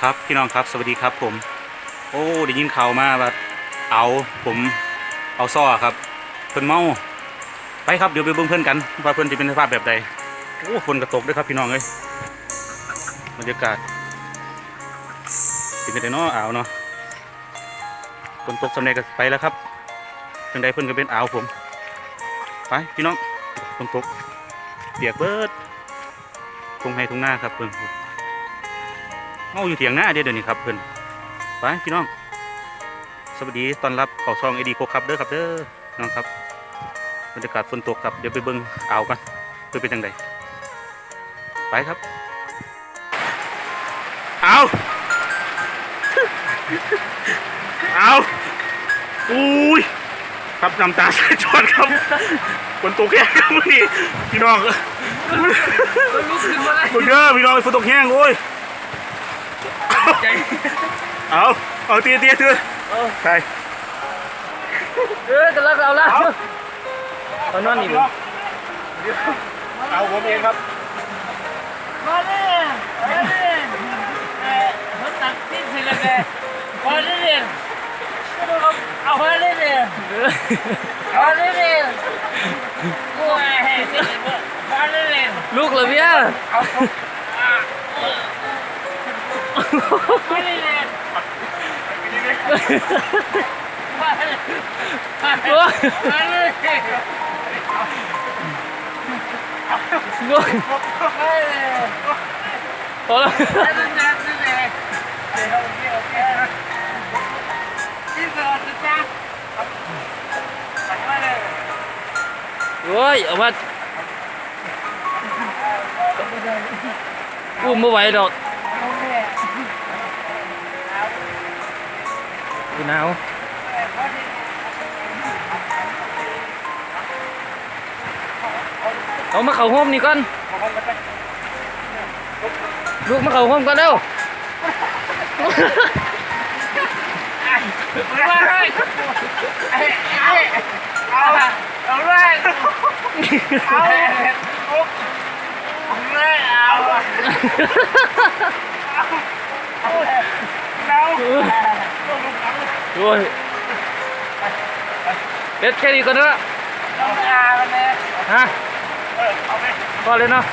ครับพี่น้องครับสวัสดีครับผม โอ้ได้ยินข่าวมาว่าเอาผมเอาซ่อครับ เพิ่นเมาไปครับเดี๋ยวไปเบิ่งเพื่อนกันว่าเพื่อนจะเป็นสภาพแบบใดโอ้ฝนกระตกด้วยครับพี่น้องเอ้ยบรรยากาศเป็นไงเนาะอ่าวเนาะฝนตกสำเร็จก็ไปแล้วครับจังใดเพื่อนก็เป็นอ่าวผม ไปพี่น้องฝนตกเปียกเบิดทงให้ทงหน้าครับเพื่อน เมาอยู่เถียงหน้าเดี๋ยวเดี๋ยวนี้ครับเพื่อนไปพี่น้อง สวัสดีตอนรับเข้าซองเอดีโคครับเด้อครับเด้อน้องครับบรรยากาศฝนตกครับเดี๋ยวไปเบิ่งอ่าวกันเพื่อเป็นจังไดไปครับเอาเอาอุ้ยครับน้ำตาสายจอดครับฝนตกแห้งครับพี่พี่น้องก็ลุกขึ้นมาเลยเบิ่งเด้อพี่น้องฝนตกแห้งโอ้ยใจ เอาเอาเตี้ยเตี้ยเตี้ยใช่เออจะรับเราละเอานอนนี่ดูเอาผมเองครับ มาเลยมาเลยเออเขาตักทิ้งสิเลยแกมาเลยเอามาเลยเอาเลยกูให้สิมาเลยลูกเหรอพี่เอามาเลยมาเลยมาเลยพอแล้วโอ้ยเอามาอุ้มไม่ไหวดอก ดูหนาวเอามาเข่าห้มนี่ก่อนลูกมาเข้าห้องกันเร็วเอาเอาเลยเอาไม่เอา โอ้ยเด็ดแค่นี้ก่อนเถอะฮะพอเลยเนาะ